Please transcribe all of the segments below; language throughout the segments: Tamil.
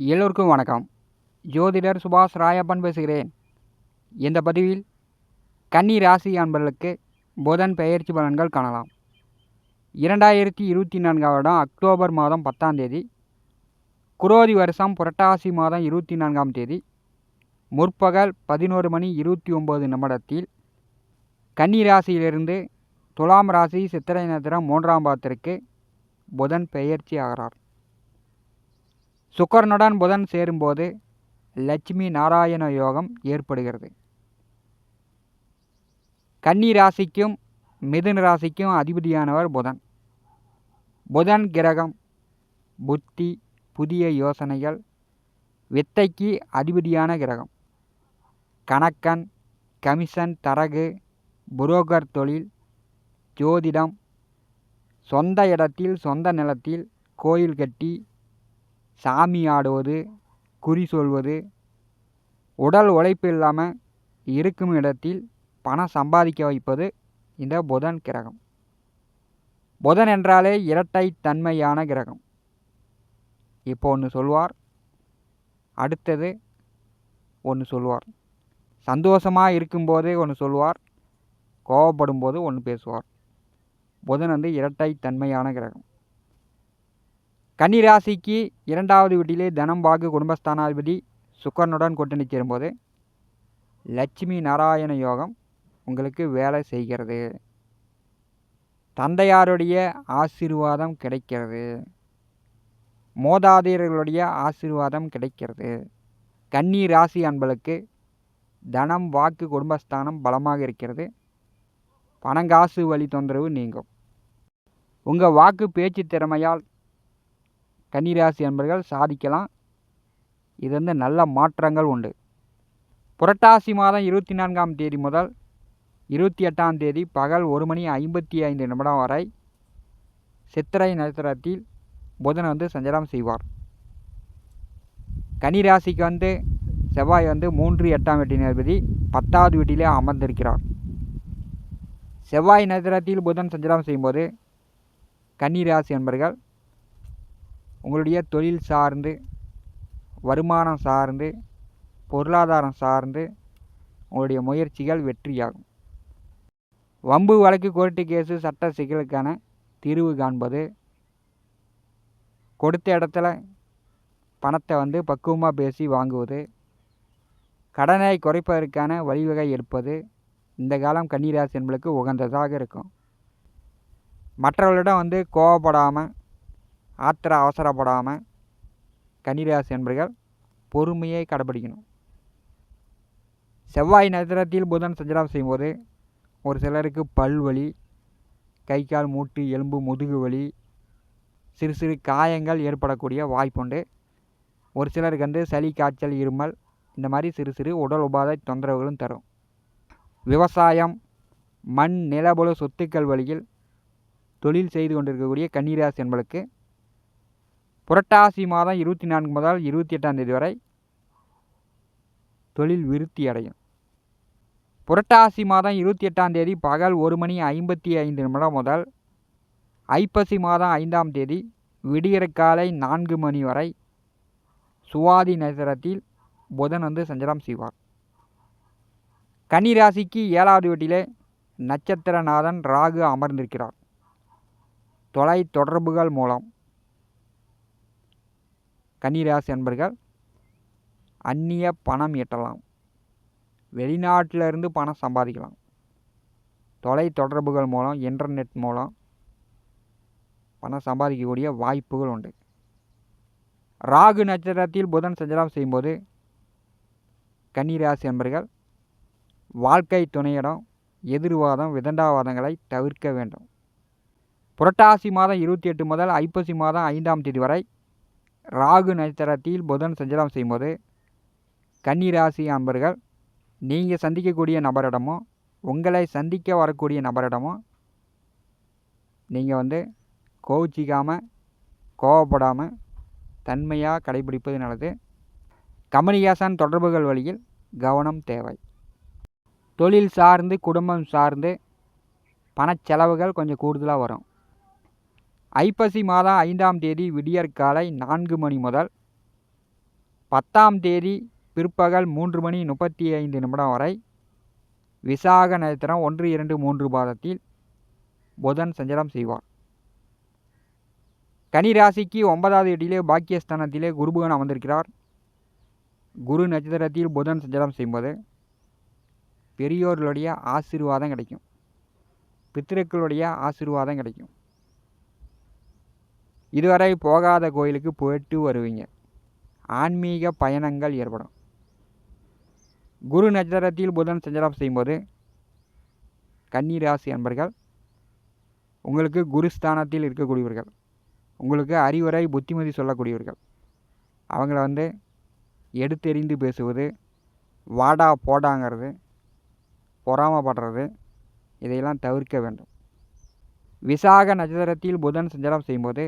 எல்லோருக்கும் வணக்கம். ஜோதிடர் சுபாஷ் ராயப்பன் பேசுகிறேன். இந்த பதிவில் கன்னி ராசி அன்பர்களுக்கு புதன் பெயர்ச்சி பலன்கள் காணலாம். இரண்டாயிரத்தி இருபத்தி நான்காம் வருடம் அக்டோபர் மாதம் பத்தாம் தேதி குரோதி வருஷம் புரட்டாசி மாதம் இருபத்தி நான்காம் தேதி முற்பகல் பதினோரு மணி இருபத்தி ஒம்பது நிமிடத்தில் கன்னி ராசியிலிருந்து துலாம் ராசி சித்திரை நட்சத்திரம் மூன்றாம் பாதத்திற்கு புதன் பெயர்ச்சி ஆகிறார். சுக்கரனுடன் புதன் சேரும்போது லட்சுமி நாராயண யோகம் ஏற்படுகிறது. கன்னி ராசிக்கும் மிதுன ராசிக்கும் அதிபதியானவர் புதன். புதன் கிரகம் புத்தி புதிய யோசனைகள் வித்தைக்கு அதிபதியான கிரகம். கணக்கன் கமிஷன் தரகு புரோக்கர் தொழில் ஜோதிடம் சொந்த இடத்தில் சொந்த நிலத்தில் கோயில் கட்டி சாமி ஆடுவது குறி சொல்வது உடல் உழைப்பு இல்லாமல் இருக்கும் இடத்தில் பணம் சம்பாதிக்க வைப்பது இந்த புதன் கிரகம். புதன் என்றாலே இரட்டை தன்மையான கிரகம். இப்போ ஒன்று சொல்வார் அடுத்தது ஒன்று சொல்வார். சந்தோஷமாக இருக்கும்போதே ஒன்று சொல்வார் கோவப்படும் போது ஒன்று பேசுவார். புதன் வந்து இரட்டை தன்மையான கிரகம். கன்னிராசிக்கு இரண்டாவது வீட்டிலே தனம் வாக்கு குடும்பஸ்தானாதிபதி சுக்கரனுடன் கூட்டணி சேரும்போது லட்சுமி நாராயண யோகம் உங்களுக்கு வேலை செய்கிறது. தந்தையாருடைய ஆசீர்வாதம் கிடைக்கிறது. மோதாதையர்களுடைய ஆசீர்வாதம் கிடைக்கிறது. கன்னி ராசி அன்பளுக்கு தனம் வாக்கு குடும்பஸ்தானம் பலமாக இருக்கிறது. பணங்காசு வழி தொந்தரவு நீங்கும். உங்கள் வாக்கு பேச்சு திறமையால் கன்னிராசி அன்பர்கள் சாதிக்கலாம். இது வந்து நல்ல மாற்றங்கள் உண்டு. புரட்டாசி மாதம் இருபத்தி நான்காம் தேதி முதல் இருபத்தி எட்டாம் தேதி பகல் ஒரு மணி ஐம்பத்தி ஐந்து நிமிடம் வரை சித்திரை நட்சத்திரத்தில் புதன் வந்து சஞ்சாரம் செய்வார். கன்னிராசிக்கு வந்து செவ்வாய் வந்து மூன்று எட்டாம் வீட்டின் அதிபதி பத்தாவது வீட்டிலே அமர்ந்திருக்கிறார். செவ்வாய் நட்சத்திரத்தில் புதன் சஞ்சாரம் செய்யும்போது கன்னிராசி என்பர்கள் உங்களுடைய தொழில் சார்ந்து வருமானம் சார்ந்து பொருளாதாரம் சார்ந்து உங்களுடைய முயற்சிகள் வெற்றியாகும். வம்பு வழக்கு கோர்ட்டு கேஸு சட்ட சிக்கலுக்கான தீர்வு காண்பது கொடுத்த இடத்துல பணத்தை வந்து பக்குவமாக பேசி வாங்குவது கடனை குறைப்பதற்கான வழிவகை எடுப்பது இந்த காலம் கன்னிராசி என்பளுக்கு உகந்ததாக இருக்கும். மற்றவர்களிடம் வந்து கோவப்படாமல் ஆத்திர அவசரப்படாமல் கன்னிராசி என்பர்கள் பொறுமையை கடைப்பிடிக்கணும். செவ்வாய் நட்சத்திரத்தில் புதன் சஞ்சாரம் செய்யும்போது ஒரு சிலருக்கு பல்வலி கை கால் மூட்டு எலும்பு முதுகு வலி சிறு சிறு காயங்கள் ஏற்படக்கூடிய வாய்ப்புண்டு ஒரு சிலருக்கு வந்து சளி காய்ச்சல் இருமல் இந்த மாதிரி சிறு சிறு உடல் உபாதை தொந்தரவுகளும் தரும். விவசாயம் மண் நிலபுல சொத்துக்கள் வழியில் தொழில் செய்து கொண்டிருக்கக்கூடிய கன்னிராசி என்பளுக்கு புரட்டாசி மாதம் இருபத்தி நான்கு முதல் இருபத்தி எட்டாம் தேதி வரை தொழில் விருத்தி அடையும். புரட்டாசி மாதம் இருபத்தி எட்டாம் தேதி பகல் ஒரு மணி ஐம்பத்தி ஐந்து நிமிடம் முதல் ஐப்பசி மாதம் ஐந்தாம் தேதி விடியற்காலை நான்கு மணி வரை சுவாதி நட்சத்திரத்தில் புதன் வந்து சஞ்சலம் செய்வார். கன்னிராசிக்கு ஏழாவது வீட்டிலே நட்சத்திரநாதன் ராகு அமர்ந்திருக்கிறார். தொலை தொடர்புகள் மூலம் கன்னிராசி அன்பர்கள் அந்நிய பணம் ஈட்டலாம். வெளிநாட்டிலிருந்து பணம் சம்பாதிக்கலாம். தொலை தொடர்புகள் மூலம் இன்டர்நெட் மூலம் பணம் சம்பாதிக்கக்கூடிய வாய்ப்புகள் உண்டு. ராகு நட்சத்திரத்தில் புதன் சஞ்சலம் செய்யும்போது கன்னிராசி அன்பர்கள் வாழ்க்கை துணையிடம் எதிர்வாதம் விதண்டாவாதங்களை தவிர்க்க வேண்டும். புரட்டாசி மாதம் இருபத்தி எட்டு முதல் ஐப்பசி மாதம் ஐந்தாம் தேதி வரை ராகு நட்சத்திரத்தில் புதன் சஞ்சாரம் செய்யும்போது கன்னிராசி அன்பர்கள் நீங்கள் சந்திக்கக்கூடிய நபரிடமோ உங்களை சந்திக்க வரக்கூடிய நபரிடமோ நீங்கள் வந்து கோவிச்சிக்காமல் கோவப்படாமல் தன்மையாக கடைபிடிப்பது நல்லது. கம்யூனிகேஷன் தொடர்புகள் வழியில் கவனம் தேவை. தொழில் சார்ந்து குடும்பம் சார்ந்து பணச்செலவுகள் கொஞ்சம் கூடுதலாக வரும். ஐப்பசி மாதம் ஐந்தாம் தேதி விடியற்காலை நான்கு மணி முதல் பத்தாம் தேதி பிற்பகல் மூன்று மணி முப்பத்தி ஐந்து நிமிடம் வரை விசாக நட்சத்திரம் ஒன்று இரண்டு மூன்று பாதத்தில் புதன் சஞ்சலம் செய்வார். கனி ராசிக்கு ஒன்பதாவது எட்டிலே பாக்கியஸ்தானத்திலே குருபுகன் அமர்ந்திருக்கிறார். குரு நட்சத்திரத்தில் புதன் சஞ்சலம் செய்யும்போது பெரியோர்களுடைய ஆசீர்வாதம் கிடைக்கும். பித்திருக்களுடைய ஆசீர்வாதம் கிடைக்கும். இதுவரை போகாத கோயிலுக்கு போயிட்டு வருவீங்க. ஆன்மீக பயணங்கள் ஏற்படும். குரு நட்சத்திரத்தில் புதன் சஞ்சாரம் செய்யும்போது கன்னிராசி அன்பர்கள் உங்களுக்கு குருஸ்தானத்தில் இருக்கக்கூடியவர்கள் உங்களுக்கு அறிவுரை புத்திமதி சொல்லக்கூடியவர்கள் அவங்கள வந்து எடுத்தெறிந்து பேசுவது வாடா போடாங்கிறது பொறாமப்படுறது இதையெல்லாம் தவிர்க்க வேண்டும். விசாக நட்சத்திரத்தில் புதன் சஞ்சாரம் செய்யும்போது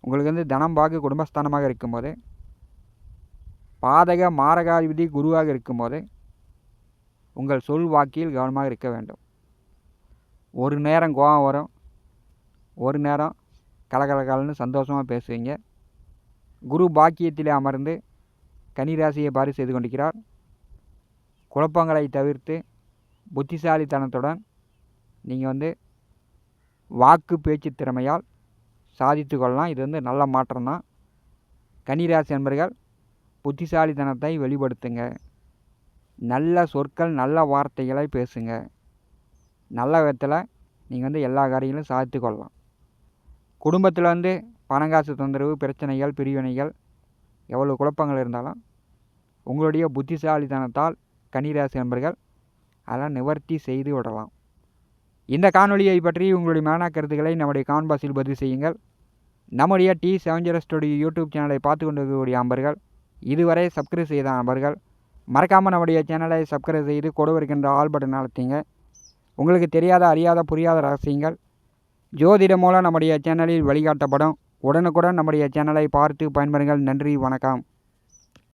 உங்களுக்கு வந்து தனம் பாகு குடும்பஸ்தானமாக இருக்கும்போது பாதக மாரகாதிபதி குருவாக இருக்கும்போது உங்கள் சொல் வாக்கில் கவனமாக இருக்க வேண்டும். ஒரு நேரம் கோபம் வரும். ஒரு நேரம் கலகலகலன்னு சந்தோஷமாக பேசுவீங்க. குரு பாக்கியத்திலே அமர்ந்து கன்னிராசியை பாரி செய்து கொண்டிருக்கிறார். குழப்பங்களை தவிர்த்து புத்திசாலித்தனத்துடன் நீங்கள் வந்து வாக்கு பேச்சு திறமையால் சாதித்து கொள்ளலாம் இது வந்து நல்ல மாற்றம் தான் கன்னிராசி நண்பர்கள் புத்திசாலித்தனத்தை வெளிப்படுத்துங்க. நல்ல சொற்கள் நல்ல வார்த்தைகளை பேசுங்க. நல்ல விதத்தில் நீங்கள் வந்து எல்லா காரியங்களும் சாதித்து கொள்ளலாம். குடும்பத்தில் வந்து பணங்காசு தொந்தரவு பிரச்சனைகள் பிரிவினைகள் எவ்வளோ குழப்பங்கள் இருந்தாலும் உங்களுடைய புத்திசாலித்தனத்தால் கன்னிராசி நண்பர்கள் அதெல்லாம் நிவர்த்தி செய்து விடலாம். இந்த காணொலியை பற்றி உங்களுடைய மேனா கருத்துக்களை நம்முடைய கான்பாஸில் பதிவு செய்யுங்கள். நம்முடைய D seven zero studio YouTube சேனலை பார்த்து கொண்டு இருக்கக்கூடிய அன்பர்கள் இதுவரை சப்ஸ்கிரைப் செய்த நபர்கள் மறக்காமல் நம்முடைய சேனலை சப்ஸ்கிரைப் செய்து கொடுவருக்கின்ற ஆல் பட்டன் அழுத்திங்க. உங்களுக்கு தெரியாத அறியாத புரியாத ரகசியங்கள் ஜோதிடம் மூலம் நம்முடைய சேனலில் வழிகாட்டப்படும். உடனுக்குடன் நம்முடைய சேனலை பார்த்து பயன்பெறுங்கள். நன்றி வணக்கம்.